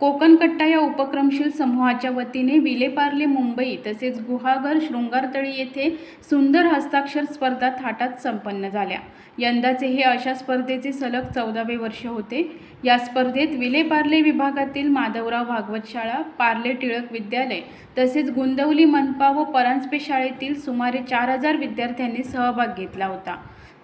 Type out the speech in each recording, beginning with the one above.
कोकण कट्टा या उपक्रमशील समूहाच्या वतीने विलेपार्ले मुंबई तसेच गुहागर शृंगारतळी येथे सुंदर हस्ताक्षर स्पर्धा थाटात संपन्न झाल्या. यंदाचे हे अशा स्पर्धेचे सलग चौदावे वर्ष होते. या स्पर्धेत विलेपार्ले विभागातील माधवराव भागवत शाळा पार्ले टिळक विद्यालय तसेच गुंदवली मनपा व परांजपे शाळेतील सुमारे चार हजार विद्यार्थ्यांनी सहभाग घेतला होता.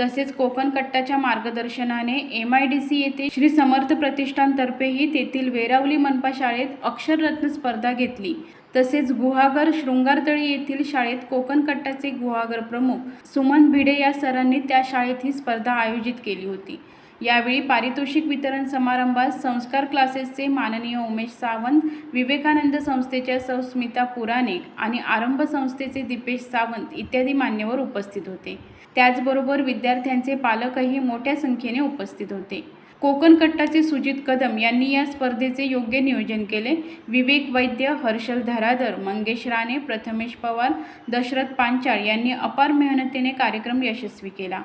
तसेच कोकण कट्टाच्या मार्गदर्शनाने एम आय डी सी येथे श्री समर्थ प्रतिष्ठानतर्फेही तेथील वेरावली मनपा शाळेत अक्षररत्न स्पर्धा घेतली. तसेच गुहागर शृंगारतळी येथील शाळेत कोकण कट्टाचे गुहागर प्रमुख सुमन भिडे या सरांनी त्या शाळेत ही स्पर्धा आयोजित केली होती. यावेळी पारितोषिक वितरण समारंभात संस्कार क्लासेसचे माननीय उमेश सावंत विवेकानंद संस्थेच्या सौ स्मिता पुराणिक आणि आरंभ संस्थेचे दीपेश सावंत इत्यादी मान्यवर उपस्थित होते. त्याचबरोबर विद्यार्थ्यांचे पालकही मोठ्या संख्येने उपस्थित होते. कोकण कट्टाचे सुजित कदम यांनी या स्पर्धेचे योग्य नियोजन केले. विवेक वैद्य हर्षल धराधर मंगेश राणे प्रथमेश पवार दशरथ पांचाळ यांनी अपार मेहनतीने कार्यक्रम यशस्वी केला.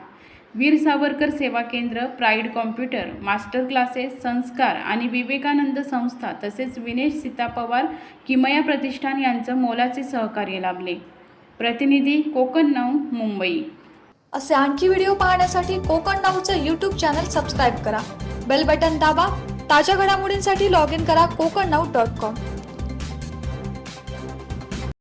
वीर सावरकर सेवा केंद्र प्राईड कॉम्प्युटर मास्टर क्लासेस संस्कार आणि विवेकानंद संस्था तसेच विनेश सीता पवार किमया प्रतिष्ठान यांचं मोलाचे सहकार्य लाभले. प्रतिनिधी कोकण नऊ मुंबई. असे आणखी व्हिडिओ पाहण्यासाठी कोकण नाऊचं यूट्यूब चॅनल सबस्क्राईब करा. बेल बटन दाबा. ताज्या घडामोडींसाठी लॉग इन करा कोकण नऊ डॉट कॉम